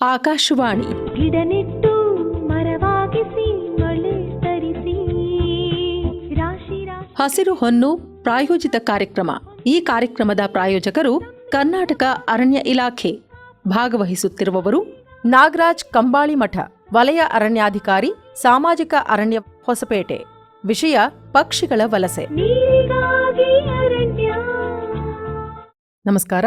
ಆಕಾಶವಾಣಿ. ಗಿಡ ನೆಟ್ಟು ಮರವಾಗಿಸಿ ಮಳೆ ತರಿಸಿ. ರಾಶಿ ರಾಶಿ. ಹಸಿರು ಹೊನ್ನು ಪ್ರಾಯೋಜಿತ ಕಾರ್ಯಕ್ರಮ. ಈ ಕಾರ್ಯಕ್ರಮದ ಪ್ರಾಯೋಜಕರು ಕರ್ನಾಟಕ ಅರಣ್ಯ ಇಲಾಖೆ. ಭಾಗವಹಿಸುತ್ತಿರುವವರು ನಾಗರಾಜ್ ಕಂಬಾಳಿ ಮಠ ವಲಯ ಅರಣ್ಯಾಧಿಕಾರಿ ಸಾಮಾಜಿಕ ಅರಣ್ಯ ಹೊಸಪೇಟೆ. ವಿಷಯ ಪಕ್ಷಿಗಳ ವಲಸೆ. ನಮಸ್ಕಾರ.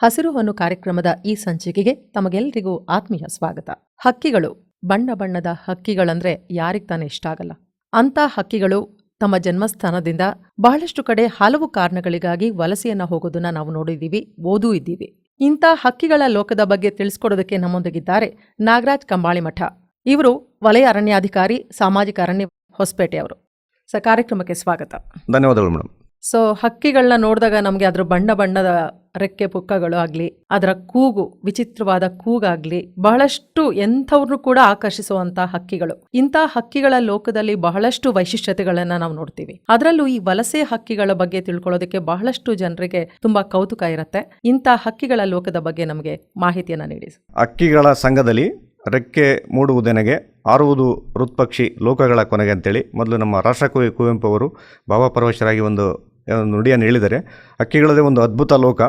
ಹಸಿರು ಹೊನ್ನು ಕಾರ್ಯಕ್ರಮದ ಈ ಸಂಚಿಕೆಗೆ ತಮಗೆಲ್ಲರಿಗೂ ಆತ್ಮೀಯ ಸ್ವಾಗತ. ಹಕ್ಕಿಗಳು ಬಣ್ಣ ಬಣ್ಣದ ಹಕ್ಕಿಗಳಂದ್ರೆ ಯಾರಿಗ್ ತಾನೇ ಇಷ್ಟ ಆಗಲ್ಲ. ಅಂತ ಹಕ್ಕಿಗಳು ತಮ್ಮ ಜನ್ಮಸ್ಥಾನದಿಂದ ಬಹಳಷ್ಟು ಕಡೆ ಹಲವು ಕಾರಣಗಳಿಗಾಗಿ ವಲಸೆಯನ್ನ ಹೋಗೋದನ್ನ ನಾವು ನೋಡಿದ್ದೀವಿ ಓದೂ ಇದ್ದೀವಿ. ಇಂಥ ಹಕ್ಕಿಗಳ ಲೋಕದ ಬಗ್ಗೆ ತಿಳಿಸ್ಕೊಡೋದಕ್ಕೆ ನಮ್ಮೊಂದಿಗಿದ್ದಾರೆ ನಾಗರಾಜ್ ಕಂಬಾಳಿ ಮಠ. ಇವರು ವಲಯ ಅರಣ್ಯಾಧಿಕಾರಿ ಸಾಮಾಜಿಕ ಅರಣ್ಯ ಹೊಸಪೇಟೆ ಅವರು. ಸ ಕಾರ್ಯಕ್ರಮಕ್ಕೆ ಸ್ವಾಗತ. ಧನ್ಯವಾದಗಳು ಮೇಡಮ್ ಸೊ ಹಕ್ಕಿಗಳನ್ನ ನೋಡಿದಾಗ ನಮಗೆ ಅದರ ಬಣ್ಣ ಬಣ್ಣದ ರೆಕ್ಕೆ ಪುಕ್ಕಗಳು ಆಗಲಿ, ಅದರ ಕೂಗು, ವಿಚಿತ್ರವಾದ ಕೂಗಾಗ್ಲಿ, ಬಹಳಷ್ಟು ಎಂಥವ್ರನ್ನೂ ಕೂಡ ಆಕರ್ಷಿಸುವಂತಹ ಹಕ್ಕಿಗಳು. ಇಂತಹ ಹಕ್ಕಿಗಳ ಲೋಕದಲ್ಲಿ ಬಹಳಷ್ಟು ವೈಶಿಷ್ಟ್ಯತೆಗಳನ್ನ ನಾವು ನೋಡ್ತೀವಿ. ಅದರಲ್ಲೂ ಈ ವಲಸೆ ಹಕ್ಕಿಗಳ ಬಗ್ಗೆ ತಿಳ್ಕೊಳ್ಳೋದಕ್ಕೆ ಬಹಳಷ್ಟು ಜನರಿಗೆ ತುಂಬಾ ಕೌತುಕ ಇರುತ್ತೆ. ಇಂತಹ ಹಕ್ಕಿಗಳ ಲೋಕದ ಬಗ್ಗೆ ನಮಗೆ ಮಾಹಿತಿಯನ್ನ ನೀಡಿ. ಹಕ್ಕಿಗಳ ಸಂಘದಲ್ಲಿ ರೆಕ್ಕೆ ಮೂಡುವುದೆನಗೆ ಆರುವುದು ಋತ್ಪಕ್ಷಿ ಲೋಕಗಳ ಕೊನೆಗೆ ಅಂತೇಳಿ ಮೊದಲು ನಮ್ಮ ರಾಷ್ಟ್ರಕವಿ ಕುವೆಂಪು ಅವರು ಭಾವಪರವಶರಾಗಿ ಒಂದು ಒಂದು ನುಡಿಯನ್ನು ಹೇಳಿದರೆ ಹಕ್ಕಿಗಳದೇ ಒಂದು ಅದ್ಭುತ ಲೋಕ.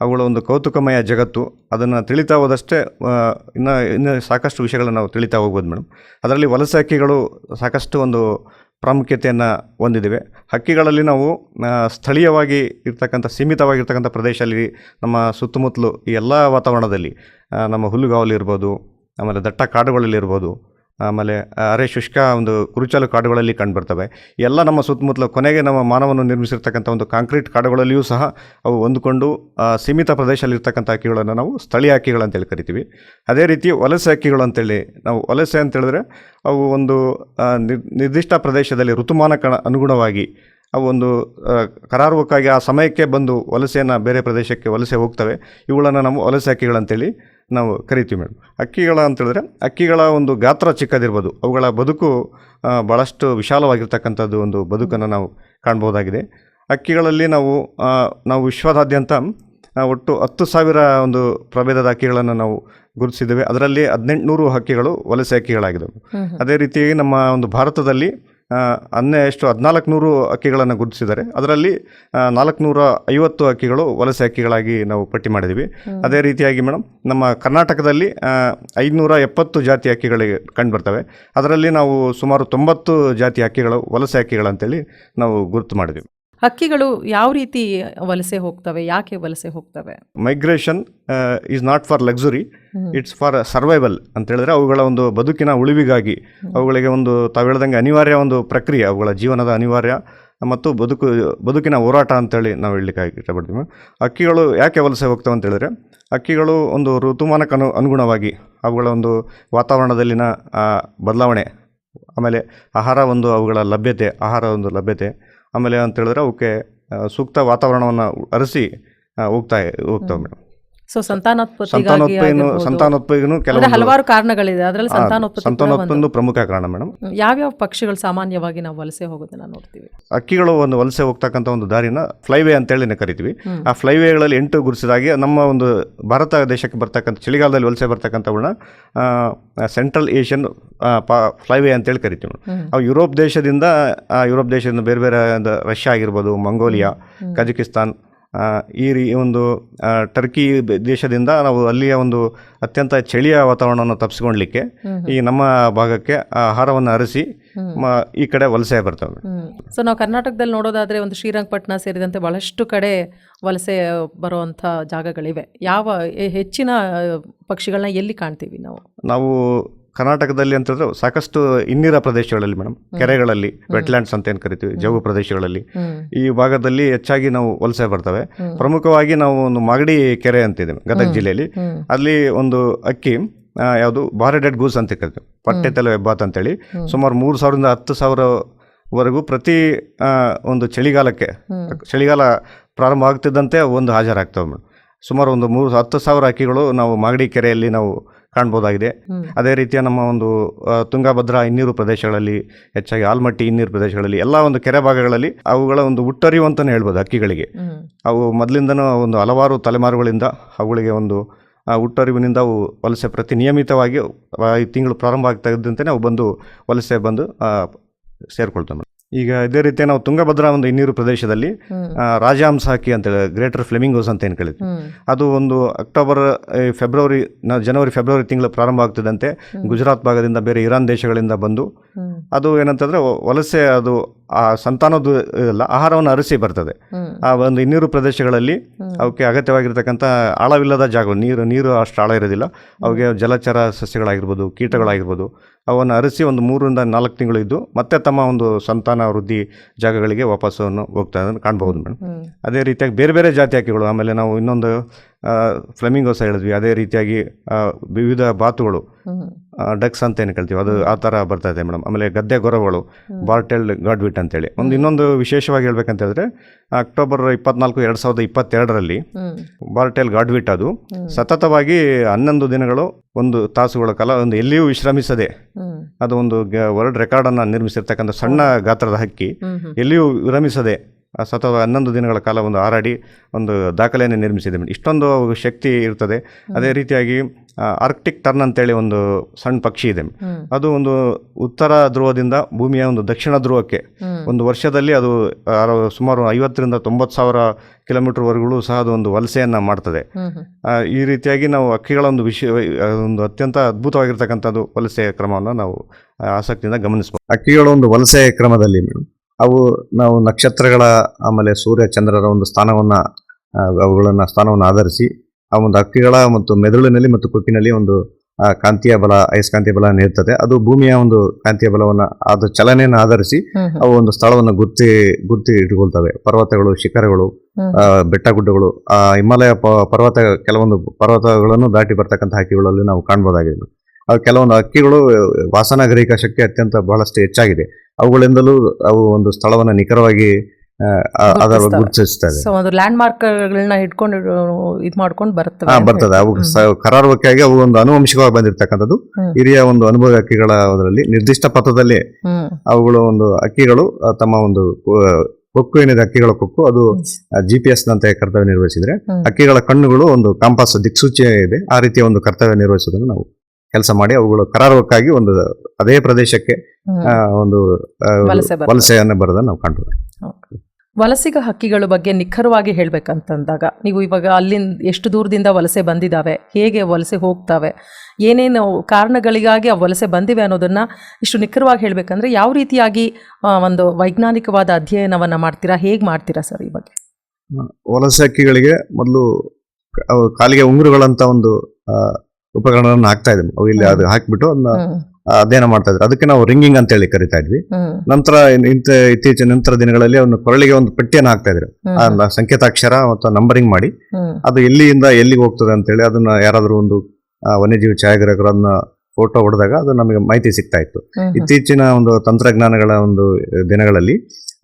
ಅವುಗಳ ಒಂದು ಕೌತುಕಮಯ ಜಗತ್ತು, ಅದನ್ನು ತಿಳಿತಾ ಹೋದಷ್ಟೇ ಇನ್ನು ಇನ್ನು ಸಾಕಷ್ಟು ವಿಷಯಗಳನ್ನು ನಾವು ತಿಳಿತಾ ಹೋಗ್ಬೋದು ಮೇಡಮ್. ಅದರಲ್ಲಿ ವಲಸೆ ಹಕ್ಕಿಗಳು ಸಾಕಷ್ಟು ಒಂದು ಪ್ರಾಮುಖ್ಯತೆಯನ್ನು ಹೊಂದಿದ್ದೇವೆ ಹಕ್ಕಿಗಳಲ್ಲಿ ನಾವು ಸ್ಥಳೀಯವಾಗಿ ಇರ್ತಕ್ಕಂಥ, ಸೀಮಿತವಾಗಿರ್ತಕ್ಕಂಥ ಪ್ರದೇಶದಲ್ಲಿ, ನಮ್ಮ ಸುತ್ತಮುತ್ತಲು ಈ ಎಲ್ಲ ವಾತಾವರಣದಲ್ಲಿ ನಮ್ಮ ಹುಲ್ಲುಗಾವಲಿರ್ಬೋದು ಆಮೇಲೆ ದಟ್ಟ ಕಾಡುಗಳಲ್ಲಿ ಇರ್ಬೋದು ಆಮೇಲೆ ಅರೆ ಶುಷ್ಕ ಒಂದು ಕುರುಚಲು ಕಾಡುಗಳಲ್ಲಿ ಕಂಡುಬರ್ತವೆ. ಎಲ್ಲ ನಮ್ಮ ಸುತ್ತಮುತ್ತಲು ಕೊನೆಗೆ ನಮ್ಮ ಮಾನವನ್ನು ನಿರ್ಮಿಸಿರ್ತಕ್ಕಂಥ ಒಂದು ಕಾಂಕ್ರೀಟ್ ಕಾಡುಗಳಲ್ಲಿಯೂ ಸಹ ಅವು ಹೊಂದಿಕೊಂಡು ಸೀಮಿತ ಪ್ರದೇಶದಲ್ಲಿರ್ತಕ್ಕಂಥ ಹಕ್ಕಿಗಳನ್ನು ನಾವು ಸ್ಥಳೀಯ ಹಕ್ಕಿಗಳು ಅಂತೇಳಿ ಕರಿತೀವಿ. ಅದೇ ರೀತಿ ವಲಸೆ ಹಕ್ಕಿಗಳು ಅಂತೇಳಿ ನಾವು ವಲಸೆ ಅಂತೇಳಿದ್ರೆ ಅವು ಒಂದು ನಿರ್ದಿಷ್ಟ ಪ್ರದೇಶದಲ್ಲಿ ಋತುಮಾನಕ್ಕೆ ಅನುಗುಣವಾಗಿ ಅವು ಒಂದು ಕರಾರುವಕ್ಕಾಗಿ ಆ ಸಮಯಕ್ಕೆ ಬಂದು ವಲಸೆಯನ್ನು ಬೇರೆ ಪ್ರದೇಶಕ್ಕೆ ವಲಸೆ ಹೋಗ್ತವೆ. ಇವುಗಳನ್ನು ನಾವು ವಲಸೆ ಹಕ್ಕಿಗಳಂತೇಳಿ ನಾವು ಕರಿತೀವಿ ಮೇಡಮ್. ಅಕ್ಕಿಗಳ ಅಂತೇಳಿದ್ರೆ ಅಕ್ಕಿಗಳ ಒಂದು ಗಾತ್ರ ಚಿಕ್ಕದಿರ್ಬೋದು. ಅವುಗಳ ಬದುಕು ಭಾಳಷ್ಟು ವಿಶಾಲವಾಗಿರ್ತಕ್ಕಂಥದ್ದು ಒಂದು ಬದುಕನ್ನು ನಾವು ಕಾಣ್ಬೋದಾಗಿದೆ ಅಕ್ಕಿಗಳಲ್ಲಿ ನಾವು ನಾವು ವಿಶ್ವದಾದ್ಯಂತ ಒಟ್ಟು ಹತ್ತು ಸಾವಿರ ಒಂದು ಪ್ರಭೇದದ ಅಕ್ಕಿಗಳನ್ನು ನಾವು ಗುರುತಿಸಿದ್ದೇವೆ. ಅದರಲ್ಲಿ ಹದಿನೆಂಟುನೂರು ಹಕ್ಕಿಗಳು ವಲಸೆ ಅಕ್ಕಿಗಳಾಗಿದ್ದವು. ಅದೇ ರೀತಿಯಾಗಿ ನಮ್ಮ ಒಂದು ಭಾರತದಲ್ಲಿ ಅನ್ನೇ ಎಷ್ಟು ಹದಿನಾಲ್ಕು ನೂರು ಹಕ್ಕಿಗಳನ್ನು ಗುರುತಿಸಿದ್ದಾರೆ. ಅದರಲ್ಲಿ ನಾಲ್ಕುನೂರ ಐವತ್ತು ಹಕ್ಕಿಗಳು ವಲಸೆ ಹಕ್ಕಿಗಳಾಗಿ ನಾವು ಪಟ್ಟಿ ಮಾಡಿದ್ದೀವಿ. ಅದೇ ರೀತಿಯಾಗಿ ಮೇಡಮ್ ನಮ್ಮ ಕರ್ನಾಟಕದಲ್ಲಿ ಐದುನೂರ ಎಪ್ಪತ್ತು ಜಾತಿ ಹಕ್ಕಿಗಳಿಗೆ ಕಂಡುಬರ್ತವೆ ಅದರಲ್ಲಿ ನಾವು ಸುಮಾರು ತೊಂಬತ್ತು ಜಾತಿ ಹಕ್ಕಿಗಳು ವಲಸೆ ಹಕ್ಕಿಗಳಂತೇಳಿ ನಾವು ಗುರುತು ಮಾಡಿದ್ದೀವಿ. ಹಕ್ಕಿಗಳು ಯಾವ ರೀತಿ ವಲಸೆ ಹೋಗ್ತವೆ ಯಾಕೆ ವಲಸೆ ಹೋಗ್ತವೆ? Migration is not for luxury it's for survival ಅಂತ ಹೇಳಿದ್ರೆ ಅವುಗಳ ಒಂದು ಬದುಕಿನ ಉಳಿವಿಗಾಗಿ ಅವುಗಳಿಗೆ ಒಂದು ತಾವು ಹೇಳ್ದಂಗೆ ಅನಿವಾರ್ಯ ಒಂದು ಪ್ರಕ್ರಿಯೆ ಅವುಗಳ ಜೀವನದ ಅನಿವಾರ್ಯ ಮತ್ತು ಬದುಕು ಬದುಕಿನ ಹೋರಾಟ ಅಂತೇಳಿ ನಾವು ಹೇಳಲಿಕ್ಕೆ ಇಷ್ಟಪಡ್ತೀವಿ. ಅಕ್ಕಿಗಳು ಯಾಕೆ ವಲಸೆ ಹೋಗ್ತವೆ ಅಂತ ಹೇಳಿದ್ರೆ ಅಕ್ಕಿಗಳು ಒಂದು ಋತುಮಾನಕ್ಕೆ ಅನು ಅನುಗುಣವಾಗಿ ಅವುಗಳ ಒಂದು ವಾತಾವರಣದಲ್ಲಿನ ಬದಲಾವಣೆ ಆಮೇಲೆ ಆಹಾರ ಒಂದು ಅವುಗಳ ಲಭ್ಯತೆ ಆಹಾರ ಒಂದು ಲಭ್ಯತೆ ಆಮೇಲೆ ಅಂತ ಹೇಳಿದ್ರೆ ಅವಕ್ಕೆ ಸೂಕ್ತ ವಾತಾವರಣವನ್ನು ಅರಸಿ ಹೋಗ್ತಾ ಹೋಗ್ತಾವೆ ಮೇಡಮ್. ಸೊ ಆಗಿರ್ಬೋದು. ಸಂತಾನೋತ್ಪತ್ತಿಗೂ ಕೆಲವು ಹಲವಾರು ಕಾರಣಗಳಿದೆ. ಅದರಲ್ಲಿ ಸಂತಾನೋತ್ಪತ್ತಿ ಒಂದು. ಸಂತಾನೋತ್ಪನ್ನ ಪ್ರಮುಖ ಕಾರಣ ಮೇಡಮ್. ಯಾವ್ಯಾವ ಪಕ್ಷಿಗಳು ಸಾಮಾನ್ಯವಾಗಿ ನಾವು ವಲಸೆ ಹೋಗೋದನ್ನ ನೋಡ್ತೀವಿ? ಅಕ್ಕಿಗಳು ಒಂದು ವಲಸೆ ಹೋಗ್ತಕ್ಕಂಥ ಒಂದು ದಾರಿನ ಫ್ಲೈವೇ ಅಂತೇಳಿ ಕರಿತೀವಿ. ಆ ಫ್ಲೈವೇಗಳಲ್ಲಿ ಎಂಟು ಗುರುಸಿದಾಗೆ ನಮ್ಮ ಒಂದು ಭಾರತ ದೇಶಕ್ಕೆ ಬರ್ತಕ್ಕಂಥ ಚಳಿಗಾಲದಲ್ಲಿ ವಲಸೆ ಬರ್ತಕ್ಕಂಥವುಗಳನ್ನ ಸೆಂಟ್ರಲ್ ಏಷ್ಯನ್ ಫ್ಲೈವೇ ಅಂತೇಳಿ ಕರಿತೀವಿ. ಅವು ಯುರೋಪ್ ದೇಶದಿಂದ ಆ, ಯುರೋಪ್ ದೇಶದಿಂದ ಬೇರೆ ಬೇರೆ ರಷ್ಯಾ ಆಗಿರ್ಬೋದು ಮಂಗೋಲಿಯಾ ಕಜಕಿಸ್ತಾನ್ ಈ ರೀ ಒಂದು ಟರ್ಕಿ ದೇಶದಿಂದ ನಾವು ಅಲ್ಲಿಯ ಒಂದು ಅತ್ಯಂತ ಚಳಿಯ ವಾತಾವರಣವನ್ನು ತಪ್ಪಿಸ್ಕೊಳ್ಲಿಕ್ಕೆ ಈ ನಮ್ಮ ಭಾಗಕ್ಕೆ ಆಹಾರವನ್ನು ಅರಸಿ ಈ ಕಡೆ ವಲಸೆ ಬರ್ತವೆ ಸೊ ನಾವು ಕರ್ನಾಟಕದಲ್ಲಿ ನೋಡೋದಾದರೆ ಒಂದು ಶ್ರೀರಂಗಪಟ್ಟಣ ಸೇರಿದಂತೆ ಬಹಳಷ್ಟು ಕಡೆ ವಲಸೆ ಬರುವಂಥ ಜಾಗಗಳಿವೆ. ಯಾವ ಹೆಚ್ಚಿನ ಪಕ್ಷಿಗಳನ್ನ ಎಲ್ಲಿ ಕಾಣ್ತೀವಿ ನಾವು? ನಾವು ಕರ್ನಾಟಕದಲ್ಲಿ ಅಂತಂದ್ರೆ ಸಾಕಷ್ಟು ಇನ್ನಿರ ಪ್ರದೇಶಗಳಲ್ಲಿ ಮೇಡಮ್ ಕೆರೆಗಳಲ್ಲಿ ವೆಟ್ಲ್ಯಾಂಡ್ಸ್ ಅಂತ ಏನು ಕರಿತೀವಿ ಜವು ಪ್ರದೇಶಗಳಲ್ಲಿ. ಈ ಭಾಗದಲ್ಲಿ ಹೆಚ್ಚಾಗಿ ನಾವು ವಲಸೆ ಬರ್ತವೆ. ಪ್ರಮುಖವಾಗಿ ನಾವು ಒಂದು ಮಾಗಡಿ ಕೆರೆ ಅಂತಿದೆ ಗದಗ ಜಿಲ್ಲೆಯಲ್ಲಿ. ಅಲ್ಲಿ ಒಂದು ಅಕ್ಕಿ ಯಾವುದು ಬಾರೆಡೆಡ್ ಗೂಸ್ ಅಂತ ಕರಿತೀವಿ ಪಟ್ಟೆ ತಲೆ ಹೆಬ್ಬಾತ್ ಅಂತೇಳಿ. ಸುಮಾರು ಮೂರು ಸಾವಿರದಿಂದ ಹತ್ತು ಸಾವಿರವರೆಗೂ ಪ್ರತಿ ಒಂದು ಚಳಿಗಾಲಕ್ಕೆ ಚಳಿಗಾಲ ಪ್ರಾರಂಭ ಆಗ್ತಿದ್ದಂತೆ ಒಂದು ಹಾಜರಾಗ್ತವೆ ಮೇಡಮ್. ಸುಮಾರು ಒಂದು ಮೂರು ಹತ್ತು ಸಾವಿರ ಅಕ್ಕಿಗಳು ನಾವು ಮಾಗಡಿ ಕೆರೆಯಲ್ಲಿ ನಾವು ಕಾಣ್ಬೋದಾಗಿದೆ. ಅದೇ ರೀತಿಯ ನಮ್ಮ ಒಂದು ತುಂಗಭದ್ರಾ ಹಿನ್ನೀರು ಪ್ರದೇಶಗಳಲ್ಲಿ ಹೆಚ್ಚಾಗಿ ಆಲ್ಮಟ್ಟಿ ಇನ್ನೀರು ಪ್ರದೇಶಗಳಲ್ಲಿ ಎಲ್ಲ ಒಂದು ಕೆರೆ ಭಾಗಗಳಲ್ಲಿ ಅವುಗಳ ಒಂದು ಹುಟ್ಟರಿವು ಅಂತಲೇ ಹೇಳ್ಬೋದು ಹಕ್ಕಿಗಳಿಗೆ ಅವು ಮೊದಲಿಂದನೂ ಒಂದು ಹಲವಾರು ತಲೆಮಾರುಗಳಿಂದ ಅವುಗಳಿಗೆ ಒಂದು ಹುಟ್ಟರಿವಿನಿಂದ ಅವು ವಲಸೆ ಪ್ರತಿ ನಿಯಮಿತವಾಗಿ ಈ ತಿಂಗಳು ಪ್ರಾರಂಭ ಆಗ್ತಾ ಇದ್ದಂತೆ ಅವು ಬಂದು ವಲಸೆ ಬಂದು ಸೇರ್ಕೊಳ್ತವೆ. ಈಗ ಇದೇ ರೀತಿ ನಾವು ತುಂಗಭದ್ರಾ ಒಂದು ಹಿನ್ನೀರು ಪ್ರದೇಶದಲ್ಲಿ ಅಂತ ಹೇಳಿ ಅಂತೇಳಿ ಗ್ರೇಟರ್ ಫ್ಲೆಮಿಂಗೋಸ್ ಅಂತ ಏನು ಕೇಳಿದ್ವಿ ಅದು ಒಂದು ಅಕ್ಟೋಬರ್ ಫೆಬ್ರವರಿ ನ- ಜನವರಿ ಫೆಬ್ರವರಿ ತಿಂಗಳು ಪ್ರಾರಂಭ ಆಗ್ತಿದ್ದಂತೆ ಗುಜರಾತ್ ಭಾಗದಿಂದ ಬೇರೆ ಇರಾನ್ ದೇಶಗಳಿಂದ ಬಂದು ಅದು ಏನಂತಂದ್ರೆ ವಲಸೆ ಅದು ಆ ಸಂತಾನದ್ದು ಇಲ್ಲ ಆಹಾರವನ್ನು ಅರಸಿ ಬರ್ತದೆ. ಆ ಒಂದು ಇನ್ನೀರು ಪ್ರದೇಶಗಳಲ್ಲಿ ಅವಕ್ಕೆ ಅಗತ್ಯವಾಗಿರ್ತಕ್ಕಂಥ ಆಳವಿಲ್ಲದ ಜಾಗ ನೀರು ನೀರು ಅಷ್ಟು ಆಳ ಇರೋದಿಲ್ಲ ಅವಕ್ಕೆ ಜಲಚರ ಸಸ್ಯಗಳಾಗಿರ್ಬೋದು ಕೀಟಗಳಾಗಿರ್ಬೋದು ಅವನ್ನು ಅರಸಿ ಒಂದು ಮೂರರಿಂದ ನಾಲ್ಕು ತಿಂಗಳು ಇದ್ದು ಮತ್ತೆ ತಮ್ಮ ಒಂದು ಸಂತಾನ ವೃದ್ಧಿ ಜಾಗಗಳಿಗೆ ವಾಪಸ್ಸನ್ನು ಹೋಗ್ತಾ ಕಾಣಬಹುದು ಮೇಡಮ್. ಅದೇ ರೀತಿಯಾಗಿ ಬೇರೆ ಬೇರೆ ಜಾತಿ ಹಕ್ಕಿಗಳು ಆಮೇಲೆ ನಾವು ಇನ್ನೊಂದು ಫ್ಲೆಮಿಂಗೋಸ ಹೇಳಿದ್ವಿ ಅದೇ ರೀತಿಯಾಗಿ ವಿವಿಧ ಬಾತುಗಳು ಡಕ್ಸ್ ಅಂತ ಏನು ಕೇಳ್ತೀವಿ ಅದು ಆ ಥರ ಬರ್ತಾ ಇದೆ ಮೇಡಮ್. ಆಮೇಲೆ ಗದ್ದೆ ಗೊರವಗಳು ಬಾರ್ಟೆಲ್ ಗಾಡ್ವಿಟ್ ಅಂತೇಳಿ. ಒಂದು ಇನ್ನೊಂದು ವಿಶೇಷವಾಗಿ ಹೇಳ್ಬೇಕಂತ ಹೇಳಿದ್ರೆ ಅಕ್ಟೋಬರ್ ಇಪ್ಪತ್ನಾಲ್ಕು ಎರಡು ಸಾವಿರದ ಇಪ್ಪತ್ತೆರಡರಲ್ಲಿ ಬಾರ್ಟೆಲ್ ಗಾಡ್ವಿಟ್ ಅದು. ಸತತವಾಗಿ ಹನ್ನೊಂದು ದಿನಗಳು ಒಂದು ತಾಸುಗಳ ಕಾಲ ಒಂದು ಎಲ್ಲಿಯೂ ವಿಶ್ರಮಿಸದೆ ಅದು ಒಂದು ವರ್ಲ್ಡ್ ರೆಕಾರ್ಡನ್ನು ನಿರ್ಮಿಸಿರ್ತಕ್ಕಂಥ ಸಣ್ಣ ಗಾತ್ರದ ಹಕ್ಕಿ ಎಲ್ಲಿಯೂ ವಿರಮಿಸದೆ ಸತತ ಹನ್ನೊಂದು ದಿನಗಳ ಕಾಲ ಒಂದು ಹಾರಾಡಿ ಒಂದು ದಾಖಲೆಯನ್ನು ನಿರ್ಮಿಸಿದೆ. ಮೇಡಮ್. ಇಷ್ಟೊಂದು ಶಕ್ತಿ ಇರ್ತದೆ. ಅದೇ ರೀತಿಯಾಗಿ ಆ, ಆರ್ಕ್ಟಿಕ್ ಟರ್ನ್ ಅಂತೇಳಿ ಒಂದು ಸಣ್ಣ ಪಕ್ಷಿ ಇದೆ. ಅದು ಒಂದು ಉತ್ತರ ಧ್ರುವದಿಂದ ಭೂಮಿಯ ಒಂದು ದಕ್ಷಿಣ ಧ್ರುವಕ್ಕೆ ಒಂದು ವರ್ಷದಲ್ಲಿ ಅದು ಸುಮಾರು ಐವತ್ತರಿಂದ ತೊಂಬತ್ತು ಸಾವಿರ ಕಿಲೋಮೀಟರ್ವರೆಗೂ ಸಹ ಅದು ಒಂದು ವಲಸೆಯನ್ನು ಮಾಡ್ತದೆ. ಈ ರೀತಿಯಾಗಿ ನಾವು ಹಕ್ಕಿಗಳ ಒಂದು ವಿಷಯ ಒಂದು ಅತ್ಯಂತ ಅದ್ಭುತವಾಗಿರ್ತಕ್ಕಂಥದ್ದು ವಲಸೆಯ ಕ್ರಮವನ್ನು ನಾವು ಆಸಕ್ತಿಯಿಂದ ಗಮನಿಸಬಹುದು ಹಕ್ಕಿಗಳ ಒಂದು ವಲಸೆ ಕ್ರಮದಲ್ಲಿ ಮೇಡಮ್, ಅವು ನಾವು ನಕ್ಷತ್ರಗಳ ಆಮೇಲೆ ಸೂರ್ಯ ಚಂದ್ರರ ಒಂದು ಸ್ಥಾನವನ್ನು ಅವುಗಳನ್ನು ಸ್ಥಾನವನ್ನು ಆಧರಿಸಿ ಆ ಒಂದು ಹಕ್ಕಿಗಳ ಮತ್ತು ಮೆದುಳಿನಲ್ಲಿ ಮತ್ತು ಕೊಕ್ಕಿನಲ್ಲಿ ಒಂದು ಕಾಂತಿಯ ಬಲ ಅಯಸ್ಕಾಂತೀಯ ಬಲ ನೀಡ್ತದೆ ಅದು ಭೂಮಿಯ ಒಂದು ಕಾಂತಿಯ ಬಲವನ್ನು ಅದು ಚಲನೆಯನ್ನು ಆಧರಿಸಿ ಅವು ಒಂದು ಸ್ಥಳವನ್ನು ಗುರ್ತಿ ಗುರ್ತಿ ಇಟ್ಕೊಳ್ತವೆ. ಪರ್ವತಗಳು ಶಿಖರಗಳು. ಬೆಟ್ಟ ಗುಡ್ಡಗಳು ಆ ಹಿಮಾಲಯ ಪರ್ವತ ಕೆಲವೊಂದು ಪರ್ವತಗಳನ್ನು ದಾಟಿ ಬರ್ತಕ್ಕಂಥ ಹಕ್ಕಿಗಳಲ್ಲಿ ನಾವು ಕಾಣ್ಬೋದಾಗಿದೆ. ಅವು ಕೆಲವೊಂದು ಹಕ್ಕಿಗಳು ವಾಸನಾಗ್ರಹಿಕ ಶಕ್ತಿ ಅತ್ಯಂತ ಬಹಳಷ್ಟು ಹೆಚ್ಚಾಗಿದೆ. ಅವುಗಳಿಂದಲೂ ಅವು ಒಂದು ಸ್ಥಳವನ್ನು ನಿಖರವಾಗಿ ಅದರ ಗುರುತಿಸ್ತವೆ. ಸೊ ಒಂದು ಲ್ಯಾಂಡ್ ಮಾರ್ಕ್ಗಳನ್ನ ಇಟ್ಕೊಂಡು ಇದು ಮಾಡ್ಕೊಂಡು ಬರ್ತವೆ ಬರ್ತದೆ. ಅವು ಕರಾರುವಕ್ಕಾಗಿ ಅವು ಒಂದು ಅನುವಂಶಿಕವಾಗಿ ಬಂದಿರತಕ್ಕಂಥದ್ದು. ಹಿರಿಯ ಒಂದು ಅನುಭವ ಹಕ್ಕಿಗಳ ಅದರಲ್ಲಿ ನಿರ್ದಿಷ್ಟ ಪಥದಲ್ಲಿ ಅವುಗಳು ಒಂದು ಹಕ್ಕಿಗಳು ತಮ್ಮ ಒಂದು ಕೊಕ್ಕು ಏನಿದೆ ಹಕ್ಕಿಗಳ ಕೊಕ್ಕು ಅದು ಜಿ ಪಿ ಎಸ್ ನಂತೆ ಕರ್ತವ್ಯ ನಿರ್ವಹಿಸಿದ್ರೆ ಅಕ್ಕಿಗಳ ಹಕ್ಕಿಗಳ ಕಣ್ಣುಗಳು ಒಂದು ಕಾಂಪಾಸ್ ದಿಕ್ಸೂಚಿ ಇದೆ. ಆ ರೀತಿಯ ಒಂದು ಕರ್ತವ್ಯ ನಿರ್ವಹಿಸೋದನ್ನು ನಾವು ಕೆಲಸ ಮಾಡಿ ಅವುಗಳು ಕರಾರುವಕ್ಕಾಗಿ ಒಂದು ಅದೇ ಪ್ರದೇಶಕ್ಕೆ ಒಂದು. ವಲಸೆಯನ್ನು ಬರೋದನ್ನು ನಾವು ಕಾಣ್ತೇವೆ. ವಲಸಿಗ ಹಕ್ಕಿಗಳ ಬಗ್ಗೆ ನಿಖರವಾಗಿ ಹೇಳಬೇಕಂತಂದಾಗ ನೀವು ಇವಾಗ ಅಲ್ಲಿಂದ ಎಷ್ಟು ದೂರದಿಂದ ವಲಸೆ ಬಂದಿದ್ದಾವೆ ಹೇಗೆ ವಲಸೆ ಹೋಗ್ತಾವೆ ಏನೇನು ಕಾರಣಗಳಿಗಾಗಿ ಆ ವಲಸೆ ಬಂದಿವೆ ಅನ್ನೋದನ್ನ ಇಷ್ಟು ನಿಖರವಾಗಿ ಹೇಳಬೇಕಂದ್ರೆ ಯಾವ ರೀತಿಯಾಗಿ ಒಂದು ವೈಜ್ಞಾನಿಕವಾದ ಅಧ್ಯಯನವನ್ನ ಮಾಡ್ತೀರಾ ಹೇಗೆ ಮಾಡ್ತೀರಾ ಸರ್ ಈ ಬಗ್ಗೆ? ವಲಸೆ ಹಕ್ಕಿಗಳಿಗೆ ಮೊದಲು ಕಾಲಿಗೆ ಉಂಗುರುಗಳಂತ ಒಂದು ಉಪಕರಣಗಳನ್ನು ಹಾಕ್ತಾ ಇದ್ವಿ ಅವು ಇಲ್ಲಿ ಅದು ಹಾಕಿಬಿಟ್ಟು ಅದನ್ನ ಅಧ್ಯಯನ ಮಾಡ್ತಾ ಇದ್ರು ಅದಕ್ಕೆ ನಾವು ರಿಂಗಿಂಗ್ ಅಂತ ಹೇಳಿ ಕರಿತಾ ಇದ್ವಿ. ನಂತರ ಇಂತ ಇತ್ತೀಚಿನ ನಂತರ ದಿನಗಳಲ್ಲಿ ಒಂದು ಕೊರಳಿಗೆ ಒಂದು ಪಟ್ಟಿಯನ್ನು ಹಾಕ್ತಾ ಇದ್ರು ಸಂಕೇತಾಕ್ಷರ ಮತ್ತು ನಂಬರಿಂಗ್ ಮಾಡಿ. ಅದು ಎಲ್ಲಿಯಿಂದ ಎಲ್ಲಿಗೆ ಹೋಗ್ತದೆ ಅಂತೇಳಿ ಅದನ್ನ ಯಾರಾದರೂ ಒಂದು ವನ್ಯಜೀವಿ ಛಾಯಾಗ್ರಹಕರು ಅದನ್ನ ಫೋಟೋ ಹೊಡೆದಾಗ ಅದು ನಮಗೆ ಮಾಹಿತಿ ಸಿಗ್ತಾ ಇತ್ತು. ಇತ್ತೀಚಿನ ಒಂದು ತಂತ್ರಜ್ಞಾನಗಳ ಒಂದು ದಿನಗಳಲ್ಲಿ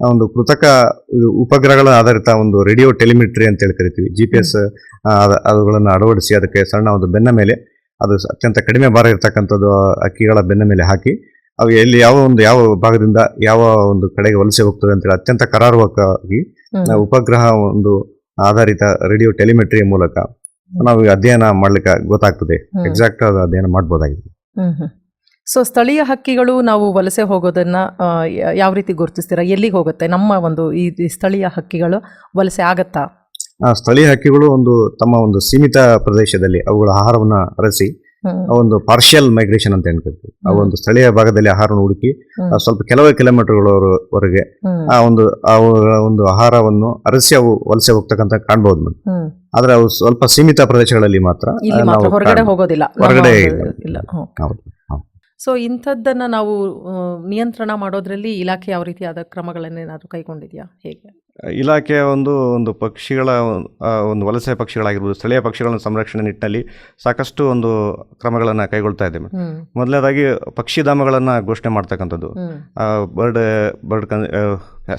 ಒಂದು ಕೃತಕ ಉಪಗ್ರಹಗಳ ಆಧಾರಿತ ಒಂದು ರೇಡಿಯೋ ಟೆಲಿಮಿಟ್ರಿ ಅಂತ ಹೇಳಿ ಕರಿತೀವಿ. ಜಿ ಪಿ ಎಸ್ ಅವುಗಳನ್ನು ಅಳವಡಿಸಿ ಅದಕ್ಕೆ ಸಣ್ಣ ಒಂದು ಬೆನ್ನ ಮೇಲೆ ಅದು ಅತ್ಯಂತ ಕಡಿಮೆ ಭಾರ ಇರತಕ್ಕಂಥದ್ದು ಅಕ್ಕಿಗಳ ಬೆನ್ನ ಮೇಲೆ ಹಾಕಿ ಅವು ಎಲ್ಲಿ ಯಾವ ಒಂದು ಯಾವ ಭಾಗದಿಂದ ಯಾವ ಒಂದು ಕಡೆಗೆ ವಲಸೆ ಹೋಗ್ತದೆ ಅಂತೇಳಿ ಅತ್ಯಂತ ಕರಾರುವಕ್ಕಾಗಿ ಉಪಗ್ರಹ ಒಂದು ಆಧಾರಿತ ರೇಡಿಯೋ ಟೆಲಿಮೆಟ್ರಿಯ ಮೂಲಕ ನಾವು ಅಧ್ಯಯನ ಮಾಡ್ಲಿಕ್ಕೆ ಗೊತ್ತಾಗ್ತದೆ. ಎಕ್ಸಾಕ್ಟ್ ಎಕ್ಸಾಕ್ಟ್ ಅಧ್ಯಯನ ಮಾಡಬಹುದಾಗಿದೆ ಸೊ ಸ್ಥಳೀಯ ಹಕ್ಕಿಗಳು ನಾವು ವಲಸೆ ಹೋಗೋದನ್ನ ಯಾವ ರೀತಿ ಗುರುತಿಸ್ತೀರಾ? ಎಲ್ಲಿಗೆ ಹೋಗುತ್ತೆ? ನಮ್ಮ ಒಂದು ಈ ಸ್ಥಳೀಯ ಹಕ್ಕಿಗಳು ವಲಸೆ ಆಗತ್ತಾ? ಸ್ಥಳೀಯ ಹಕ್ಕಿಗಳು ಒಂದು ತಮ್ಮ ಒಂದು ಸೀಮಿತ ಪ್ರದೇಶದಲ್ಲಿ ಅವುಗಳ ಆಹಾರವನ್ನ ಅರಸಿ ಆ ಒಂದು ಪಾರ್ಷಿಯಲ್ ಮೈಗ್ರೇಷನ್ ಅಂತ ಅನ್ಕೊಳ್ತೀವಿ ಆ ಒಂದು ಸ್ಥಳೀಯ ಭಾಗದಲ್ಲಿ ಆಹಾರವನ್ನು ಹುಡುಕಿ. ಆ ಸ್ವಲ್ಪ ಕೆಲವೇ ಕಿಲೋಮೀಟರ್ಗಳವರೆಗೆ ಆ ಒಂದು ಅವುಗಳ ಒಂದು ಆಹಾರವನ್ನು ಅರಸಿ ಅವು ವಲಸೆ ಹೋಗ್ತಕ್ಕಂತ ಕಾಣ್ಬಹುದು ಮೇಡಮ್ ಆದ್ರೆ ಅವು ಸ್ವಲ್ಪ ಸೀಮಿತ ಪ್ರದೇಶಗಳಲ್ಲಿ ಮಾತ್ರ ಆ, ಹೊರಗಡೆ ಹೋಗೋದಿಲ್ಲ. ಹೊರಗಡೆ. ಸೊ ಇಂಥದ್ದನ್ನ ನಾವು ನಿಯಂತ್ರಣ ಮಾಡೋದ್ರಲ್ಲಿ ಇಲಾಖೆ ಯಾವ ರೀತಿಯಾದ ಕ್ರಮಗಳನ್ನೇನಾದ್ರೂ ಕೈಗೊಂಡಿದ್ಯಾ? ಹೇಗೆ? ಇಲಾಖೆಯ ಒಂದು ಒಂದು ಪಕ್ಷಿಗಳ ಒಂದು ವಲಸೆ ಪಕ್ಷಿಗಳಾಗಿರ್ಬೋದು ಸ್ಥಳೀಯ ಪಕ್ಷಿಗಳ ಸಂರಕ್ಷಣೆ ನಿಟ್ಟಿನಲ್ಲಿ ಸಾಕಷ್ಟು ಒಂದು ಕ್ರಮಗಳನ್ನು ಕೈಗೊಳ್ತಾ ಇದೆ ಮೊದಲನೇದಾಗಿ ಪಕ್ಷಿಧಾಮಗಳನ್ನು ಘೋಷಣೆ ಮಾಡ್ತಕ್ಕಂಥದ್ದು. ಬರ್ಡ್ ಬರ್ಡ್ ಕನ್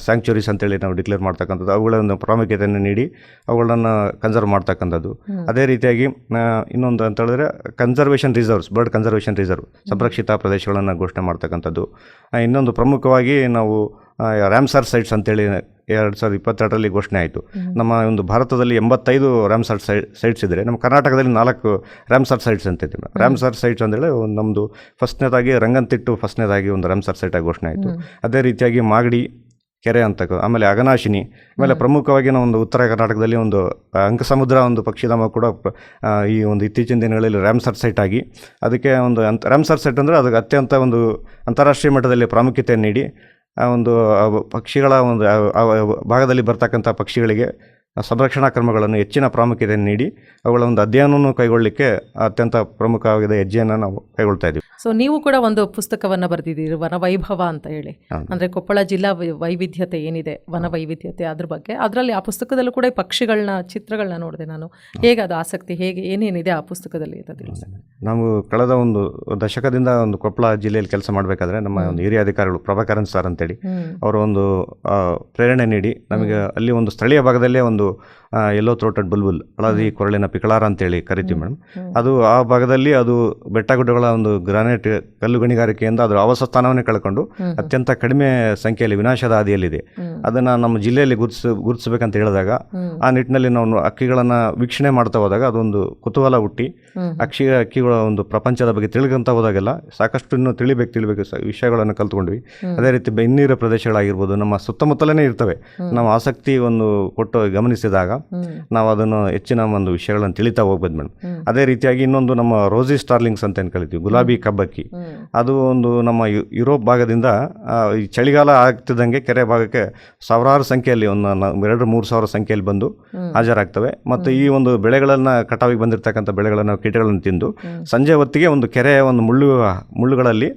ಸ್ಯಾಂಕ್ಚುರೀಸ್ ಅಂತೇಳಿ ನಾವು ಡಿಕ್ಲೇರ್ ಮಾಡ್ತಕ್ಕಂಥದ್ದು. ಅವುಗಳ ಒಂದು ಪ್ರಾಮುಖ್ಯತೆಯನ್ನು ನೀಡಿ ಅವುಗಳನ್ನು ಕನ್ಸರ್ವ್ ಮಾಡ್ತಕ್ಕಂಥದ್ದು. ಅದೇ ರೀತಿಯಾಗಿ ಇನ್ನೊಂದು ಅಂತ ಹೇಳಿದ್ರೆ conservation reserves bird conservation reserve ಸಂರಕ್ಷಿತ ಪ್ರದೇಶಗಳನ್ನು ಘೋಷಣೆ ಮಾಡ್ತಕ್ಕಂಥದ್ದು. ಇನ್ನೊಂದು ಪ್ರಮುಖವಾಗಿ ನಾವು ರ್ಯಾಮ್ಸಾರ್ ಸೈಟ್ಸ್ ಅಂತೇಳಿ ಎರಡು ಸಾವಿರದ ಇಪ್ಪತ್ತೆರಡರಲ್ಲಿ ಘೋಷಣೆ ಆಯಿತು. ನಮ್ಮ ಒಂದು ಭಾರತದಲ್ಲಿ ಎಂಬತ್ತೈದು ರ್ಯಾಮ್ಸರ್ ಸೈ ಸೈಟ್ಸ್ ಇದ್ದರೆ ನಮ್ಮ ಕರ್ನಾಟಕದಲ್ಲಿ ನಾಲ್ಕು ರ್ಯಾಮ್ಸರ್ ಸೈಟ್ಸ್ ಅಂತ ಇದೆ ರ್ಯಾಮ್ಸರ್ ಸೈಟ್ಸ್ ಅಂತೇಳಿ ಒಂದು ನಮ್ಮದು ಫಸ್ಟ್ನೇದಾಗಿ ರಂಗಂತಿಟ್ಟು ಫಸ್ಟ್ನೇದಾಗಿ ಒಂದು ರ್ಯಾಮ್ಸರ್ ಸೈಟಾಗಿ ಘೋಷಣೆ ಆಯಿತು. ಅದೇ ರೀತಿಯಾಗಿ ಮಾಗಡಿ ಕೆರೆ ಅಂತ ಆಮೇಲೆ ಅಗನಾಶಿನಿ ಆಮೇಲೆ ಪ್ರಮುಖವಾಗಿ ನಾವು ಒಂದು ಉತ್ತರ ಕರ್ನಾಟಕದಲ್ಲಿ ಒಂದು ಅಂಗಸಮುದ್ರ ಅಂಕಸಮುದ್ರ ಒಂದು ಪಕ್ಷಿಧಾಮ ಕೂಡ ಈ ಒಂದು ಇತ್ತೀಚಿನ ದಿನಗಳಲ್ಲಿ ರ್ಯಾಮ್ಸರ್ ಸೈಟ್ ಆಗಿ ಅದಕ್ಕೆ ಒಂದು ಅಂತ ರ್ಯಾಮ್ಸರ್ ಸೈಟ್ ಅಂದರೆ ಅದಕ್ಕೆ ಅತ್ಯಂತ ಒಂದು ಅಂತಾರಾಷ್ಟ್ರೀಯ ಮಟ್ಟದಲ್ಲಿ ಪ್ರಾಮುಖ್ಯತೆ ನೀಡಿ ಆ ಒಂದು ಪಕ್ಷಿಗಳ ಒಂದು ಭಾಗದಲ್ಲಿ ಬರ್ತಕ್ಕಂಥ ಪಕ್ಷಿಗಳಿಗೆ ಸಂರಕ್ಷಣಾ ಕ್ರಮಗಳನ್ನು ಹೆಚ್ಚಿನ ಪ್ರಾಮುಖ್ಯತೆ ನೀಡಿ ಅವುಗಳ ಒಂದು ಅಧ್ಯಯನವನ್ನು ಕೈಗೊಳ್ಳಲಿಕ್ಕೆ ಅತ್ಯಂತ ಪ್ರಮುಖವಾದ ಹೆಜ್ಜೆಯನ್ನು ನಾವು ಕೈಗೊಳ್ತಾ ಇದ್ದೀವಿ. ಸೊ ನೀವು ಕೂಡ ಒಂದು ಪುಸ್ತಕವನ್ನು ಬರೆದಿದ್ದೀರಿ ವನವೈಭವ ಅಂತ ಹೇಳಿ. ಅಂದರೆ ಕೊಪ್ಪಳ ಜಿಲ್ಲಾ ವೈವಿಧ್ಯತೆ ಏನಿದೆ ವನ ವೈವಿಧ್ಯತೆ ಅದ್ರ ಬಗ್ಗೆ. ಅದರಲ್ಲಿ ಆ ಪುಸ್ತಕದಲ್ಲೂ ಕೂಡ ಪಕ್ಷಿಗಳನ್ನ ಚಿತ್ರಗಳನ್ನ ನೋಡಿದೆ ನಾನು. ಹೇಗೆ ಅದು ಆಸಕ್ತಿ ಹೇಗೆ ಏನೇನಿದೆ ಆ ಪುಸ್ತಕದಲ್ಲಿ ಅಂತ ತಿಳಿಸಿ ನಾವು ಕಳೆದ ಒಂದು ದಶಕದಿಂದ ಒಂದು ಕೊಪ್ಪಳ ಜಿಲ್ಲೆಯಲ್ಲಿ ಕೆಲಸ ಮಾಡಬೇಕಾದ್ರೆ ನಮ್ಮ ಒಂದು ಹಿರಿಯ ಅಧಿಕಾರಿಗಳು ಪ್ರಭಾಕರನ್ ಸರ್ ಅಂತೇಳಿ ಅವರು ಒಂದು ಪ್ರೇರಣೆ ನೀಡಿ ನಮಗೆ ಅಲ್ಲಿ ಒಂದು ಸ್ಥಳೀಯ ಭಾಗದಲ್ಲೇ ಒಂದು cuando ಎಲ್ಲೋ ಥ್ರೋಟೆಡ್ ಬುಲ್ಬುಲ್ ಹಳದಿ ಕೊರಳಿನ ಪಿಕಳಾರ ಅಂತೇಳಿ ಕರಿತೀವಿ ಮೇಡಮ್. ಅದು ಆ ಭಾಗದಲ್ಲಿ ಅದು ಬೆಟ್ಟ ಗುಡ್ಡಗಳ ಒಂದು ಗ್ರಾನೈಟ್ ಕಲ್ಲು ಗಣಿಗಾರಿಕೆಯಿಂದ ಅದರ ಆವಾಸ ಸ್ಥಾನವನ್ನೇ ಕಳ್ಕೊಂಡು ಅತ್ಯಂತ ಕಡಿಮೆ ಸಂಖ್ಯೆಯಲ್ಲಿ ವಿನಾಶದ ಹಾದಿಯಲ್ಲಿದೆ. ಅದನ್ನು ನಮ್ಮ ಜಿಲ್ಲೆಯಲ್ಲಿ ಗುರುತಿಸ ಗುರುತಿಸಬೇಕಂತ ಹೇಳಿದಾಗ ಆ ನಿಟ್ಟಿನಲ್ಲಿ ನಾವು ಅಕ್ಕಿಗಳನ್ನು ವೀಕ್ಷಣೆ ಮಾಡ್ತಾ ಹೋದಾಗ ಅದೊಂದು ಕುತೂಹಲ ಹುಟ್ಟಿ ಅಕ್ಷಿ ಅಕ್ಕಿಗಳ ಒಂದು ಪ್ರಪಂಚದ ಬಗ್ಗೆ ತಿಳ್ಕೊಂತ ಹೋದಾಗೆಲ್ಲ ಸಾಕಷ್ಟು ಇನ್ನೂ ತಿಳಿಬೇಕು ತಿಳಿಬೇಕು ವಿಷಯಗಳನ್ನು ಕಲ್ತ್ಕೊಂಡ್ವಿ. ಅದೇ ರೀತಿ ಬೆನ್ನೀರ ಪ್ರದೇಶಗಳಾಗಿರ್ಬೋದು ನಮ್ಮ ಸುತ್ತಮುತ್ತಲೇ ಇರ್ತವೆ. ನಾವು ಆಸಕ್ತಿ ಒಂದು ಕೊಟ್ಟು ಗಮನಿಸಿದಾಗ. ನಾವು ಅದನ್ನು ಹೆಚ್ಚಿನ ಒಂದು ವಿಷಯಗಳನ್ನು ತಿಳಿತಾ ಹೋಗ್ಬೋದು ಮೇಡಮ್. ಅದೇ ರೀತಿಯಾಗಿ ಇನ್ನೊಂದು ನಮ್ಮ ರೋಸಿ ಸ್ಟಾರ್ಲಿಂಗ್ಸ್ ಅಂತ ಏನು ಕರಿತೀವಿ ಗುಲಾಬಿ ಕಬ್ಬಕ್ಕಿ. ಅದು ಒಂದು ನಮ್ಮ ಯುರೋಪ್ ಭಾಗದಿಂದ ಈ ಚಳಿಗಾಲ ಆಗ್ತಿದ್ದಂಗೆ ಕೆರೆ ಭಾಗಕ್ಕೆ ಸಾವಿರಾರು ಸಂಖ್ಯೆಯಲ್ಲಿ ಒಂದು ಎರಡು ಮೂರು ಸಾವಿರ ಸಂಖ್ಯೆಯಲ್ಲಿ ಬಂದು ಹಾಜರಾಗ್ತವೆ. ಮತ್ತು ಈ ಒಂದು ಬೆಳೆಗಳನ್ನು ಕಟಾವಿಗೆ ಬಂದಿರತಕ್ಕಂಥ ಬೆಳೆಗಳನ್ನು ಕೀಟಗಳನ್ನು ತಿಂದು ಸಂಜೆ ಹೊತ್ತಿಗೆ ಒಂದು ಕೆರೆಯ ಒಂದು ಮುಳ್ಳು ಮುಳ್ಳುಗಳಲ್ಲಿ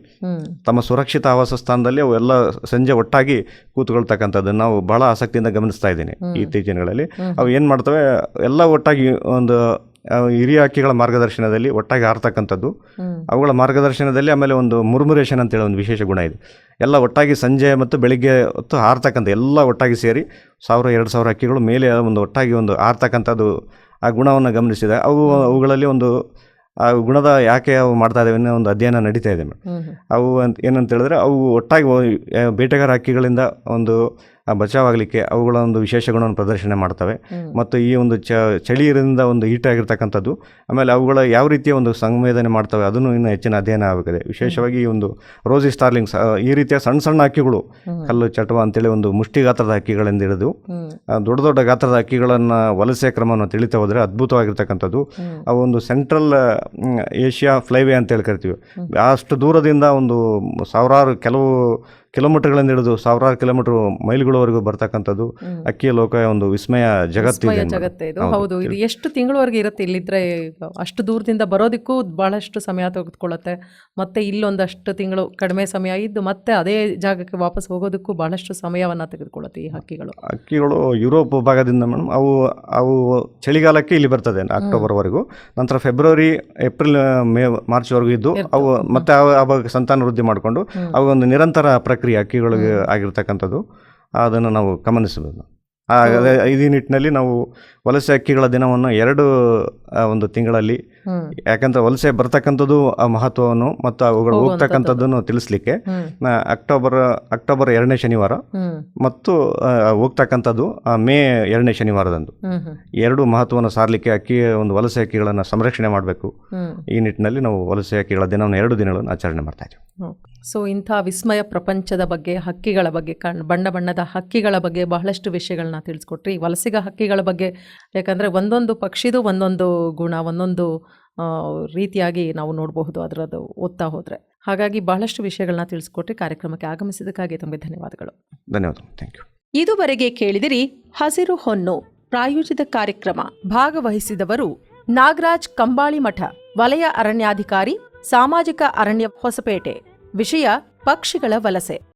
ತಮ್ಮ ಸುರಕ್ಷಿತ ಆವಾಸ ಸ್ಥಾನದಲ್ಲಿ ಅವೆಲ್ಲ ಎಲ್ಲ ಸಂಜೆ ಒಟ್ಟಾಗಿ ಕೂತ್ಕೊಳ್ತಕ್ಕಂಥದ್ದು ನಾವು ಬಹಳ ಆಸಕ್ತಿಯಿಂದ ಗಮನಿಸ್ತಾ ಇದ್ದೀನಿ ಇತ್ತೀಚಿನಗಳಲ್ಲಿ ಅವು ಏನು ಮಾಡ್ತವೆ ಎಲ್ಲ ಒಟ್ಟಾಗಿ ಒಂದು ಹಿರಿಯ ಹಕ್ಕಿಗಳ ಮಾರ್ಗದರ್ಶನದಲ್ಲಿ ಒಟ್ಟಾಗಿ ಆರ್ತಕ್ಕಂಥದ್ದು. ಅವುಗಳ ಮಾರ್ಗದರ್ಶನದಲ್ಲಿ ಆಮೇಲೆ ಒಂದು ಮುರ್ಮುರೇಷನ್ ಅಂತೇಳಿ ಒಂದು ವಿಶೇಷ ಗುಣ ಇದೆ ಎಲ್ಲ ಒಟ್ಟಾಗಿ ಸಂಜೆ ಮತ್ತು ಬೆಳಿಗ್ಗೆ ಹೊತ್ತು ಹಾರ್ತಕ್ಕಂಥ ಎಲ್ಲ ಒಟ್ಟಾಗಿ ಸೇರಿ ಸಾವಿರ ಎರಡು ಸಾವಿರ ಹಕ್ಕಿಗಳು ಮೇಲೆ ಒಂದು ಒಟ್ಟಾಗಿ ಒಂದು ಹಾರ್ತಕ್ಕಂಥದ್ದು ಆ ಗುಣವನ್ನು ಗಮನಿಸಿದೆ ಅವು ಅವುಗಳಲ್ಲಿ ಒಂದು ಆ ಗುಣದ ಯಾಕೆ ಅವು ಮಾಡ್ತಾ ಇದ್ದಾವೆ ಅನ್ನೋ ಒಂದು ಅಧ್ಯಯನ ನಡೀತಾ ಇದೆ ಮೇಡಮ್. ಅವು ಅಂತ ಏನಂತ ಹೇಳಿದ್ರೆ ಅವು ಒಟ್ಟಾಗಿ ಬೇಟೆಗಾರ ಹಕ್ಕಿಗಳಿಂದ ಒಂದು ಬಚಾವಾಗಲಿಕ್ಕೆ ಅವುಗಳ ಒಂದು ವಿಶೇಷ ಗುಣವನ್ನು ಪ್ರದರ್ಶನ ಮಾಡ್ತವೆ. ಮತ್ತು ಈ ಒಂದು ಚ ಚಳಿಯಿಂದ ಒಂದು ಹೀಟ್ ಆಗಿರ್ತಕ್ಕಂಥದ್ದು ಆಮೇಲೆ ಅವುಗಳ ಯಾವ ರೀತಿಯ ಒಂದು ಸಂವೇದನೆ ಮಾಡ್ತವೆ ಅದನ್ನು ಇನ್ನೂ ಹೆಚ್ಚಿನ ಅಧ್ಯಯನ ಆಗಬೇಕಿದೆ ವಿಶೇಷವಾಗಿ ಈ ಒಂದು ರೋಸಿ ಸ್ಟಾರ್ಲಿಂಗ್ಸ್ ಈ ರೀತಿಯ ಸಣ್ಣ ಸಣ್ಣ ಹಕ್ಕಿಗಳು ಕಲ್ಲು ಚಟುವ ಅಂತೇಳಿ ಒಂದು ಮುಷ್ಟಿ ಗಾತ್ರದ ಹಕ್ಕಿಗಳಿಂದ ಹಿಡಿದು ದೊಡ್ಡ ದೊಡ್ಡ ಗಾತ್ರದ ಹಕ್ಕಿಗಳನ್ನು ವಲಸೆ ಕ್ರಮವನ್ನು ತಿಳಿತಾ ಹೋದರೆ ಅದ್ಭುತವಾಗಿರ್ತಕ್ಕಂಥದ್ದು. ಆ ಒಂದು ಸೆಂಟ್ರಲ್ ಏಷ್ಯಾ ಫ್ಲೈವೇ ಅಂತೇಳಿ ಕರಿತೀವಿ. ಅಷ್ಟು ದೂರದಿಂದ ಒಂದು ಸಾವಿರಾರು ಕೆಲವು ಕಿಲೋಮೀಟರ್ಗಳಿಂದ ಹಿಡಿದು ಸಾವಿರಾರು ಕಿಲೋಮೀಟರ್ ಮೈಲ್ಗಳವರೆಗೂ ಬರ್ತಕ್ಕಂಥದ್ದು ಅಕ್ಕಿಯ ಲೋಕ ಒಂದು ವಿಸ್ಮಯ ಜಗತ್ತು. ಜಗತ್ತೇ ಇದು. ಹೌದು. ಇದು ಎಷ್ಟು ತಿಂಗಳವರೆಗೆ ಇರುತ್ತೆ ಇಲ್ಲಿದ್ರೆ ಅಷ್ಟು ದೂರದಿಂದ ಬರೋದಕ್ಕೂ ಬಹಳಷ್ಟು ಸಮಯ ತೆಗೆದುಕೊಳ್ಳುತ್ತೆ. ಮತ್ತೆ ಇಲ್ಲೊಂದಷ್ಟು ತಿಂಗಳು ಕಡಿಮೆ ಸಮಯ ಇದ್ದು ಮತ್ತೆ ಅದೇ ಜಾಗಕ್ಕೆ ವಾಪಸ್ ಹೋಗೋದಕ್ಕೂ ಬಹಳಷ್ಟು ಸಮಯವನ್ನ ತೆಗೆದುಕೊಳ್ಳುತ್ತೆ ಈ ಹಕ್ಕಿಗಳು. ಹಕ್ಕಿಗಳು ಯುರೋಪ್ ಭಾಗದಿಂದ ಮೇಡಮ್ ಅವು ಅವು ಚಳಿಗಾಲಕ್ಕೆ ಇಲ್ಲಿ ಬರ್ತದೆ ಅಕ್ಟೋಬರ್ವರೆಗೂ. ನಂತರ ಫೆಬ್ರವರಿ ಏಪ್ರಿಲ್ ಮೇ ಮಾರ್ಚ್ವರೆಗೂ ಇದ್ದು ಅವು ಮತ್ತೆ ಆ ಭಾಗಕ್ಕೆ ಸಂತಾನ ವೃದ್ಧಿ ಮಾಡಿಕೊಂಡು ಅವು ಒಂದು ನಿರಂತರ ಪ್ರಕ್ರಿಯೆ ಹಕ್ಕಿಗಳಿಗೆ ಆಗಿರ್ತಕ್ಕಂಥದ್ದು ಅದನ್ನು ನಾವು ಗಮನಿಸಬೇಕು ಅದೇ ಈ ನಿಟ್ಟಿನಲ್ಲಿ ನಾವು ವಲಸೆ ಹಕ್ಕಿಗಳ ದಿನವನ್ನು ಎರಡು ಒಂದು ತಿಂಗಳಲ್ಲಿ ಯಾಕಂದ್ರೆ ವಲಸೆ ಬರ್ತಕ್ಕಂಥದ್ದು ಆ ಮಹತ್ವವನ್ನು ಮತ್ತು ಅವುಗಳು ಹೋಗ್ತಕ್ಕಂಥದ್ದನ್ನು ತಿಳಿಸ್ಲಿಕ್ಕೆ ಅಕ್ಟೋಬರ್ ಅಕ್ಟೋಬರ್ ಎರಡನೇ ಶನಿವಾರ ಮತ್ತು ಹೋಗ್ತಕ್ಕಂಥದ್ದು ಆ, ಮೇ ಎರಡನೇ ಶನಿವಾರದಂದು. ಎರಡು ಮಹತ್ವವನ್ನು ಸಾರಲಿಕ್ಕೆ ಅಕ್ಕಿ ಒಂದು ವಲಸೆ ಅಕ್ಕಿಗಳನ್ನು ಸಂರಕ್ಷಣೆ ಮಾಡಬೇಕು. ಈ ನಿಟ್ಟಿನಲ್ಲಿ ನಾವು ವಲಸೆ ಹಕ್ಕಿಗಳ ದಿನವನ್ನು ಎರಡು ದಿನಗಳನ್ನು ಆಚರಣೆ ಮಾಡ್ತಾ ಇದ್ದೀವಿ. ಸೊ ಇಂಥ ವಿಸ್ಮಯ ಪ್ರಪಂಚದ ಬಗ್ಗೆ ಹಕ್ಕಿಗಳ ಬಗ್ಗೆ ಕಣ್ ಬಣ್ಣ ಬಣ್ಣದ ಹಕ್ಕಿಗಳ ಬಗ್ಗೆ ಬಹಳಷ್ಟು ವಿಷಯಗಳನ್ನ ತಿಳಿಸ್ಕೊಟ್ರಿ. ವಲಸಿಗ ಹಕ್ಕಿಗಳ ಬಗ್ಗೆ ಯಾಕಂದರೆ ಒಂದೊಂದು ಪಕ್ಷಿದು ಒಂದೊಂದು ಗುಣ ಒಂದೊಂದು ರೀತಿಯಾಗಿ ನಾವು ನೋಡಬಹುದು ಅದರದ್ದು ಓದ್ತಾ ಹೋದರೆ. ಹಾಗಾಗಿ ಬಹಳಷ್ಟು ವಿಷಯಗಳನ್ನ ತಿಳಿಸ್ಕೊಟ್ರಿ. ಕಾರ್ಯಕ್ರಮಕ್ಕೆ ಆಗಮಿಸಿದ್ದಕ್ಕಾಗಿ ತುಂಬ ಧನ್ಯವಾದಗಳು. ಧನ್ಯವಾದ ಥ್ಯಾಂಕ್ ಯು. ಇದುವರೆಗೆ ಕೇಳಿದಿರಿ ಹಸಿರು ಹೊನ್ನು ಪ್ರಾಯೋಜಿತ ಕಾರ್ಯಕ್ರಮ ಭಾಗವಹಿಸಿದವರು ನಾಗರಾಜ್ ಕಂಬಾಳಿ ಮಠ ವಲಯ ಅರಣ್ಯಾಧಿಕಾರಿ ಸಾಮಾಜಿಕ ಅರಣ್ಯ ಹೊಸಪೇಟೆ. ವಿಷಯ ಪಕ್ಷಿಗಳ ವಲಸೆ.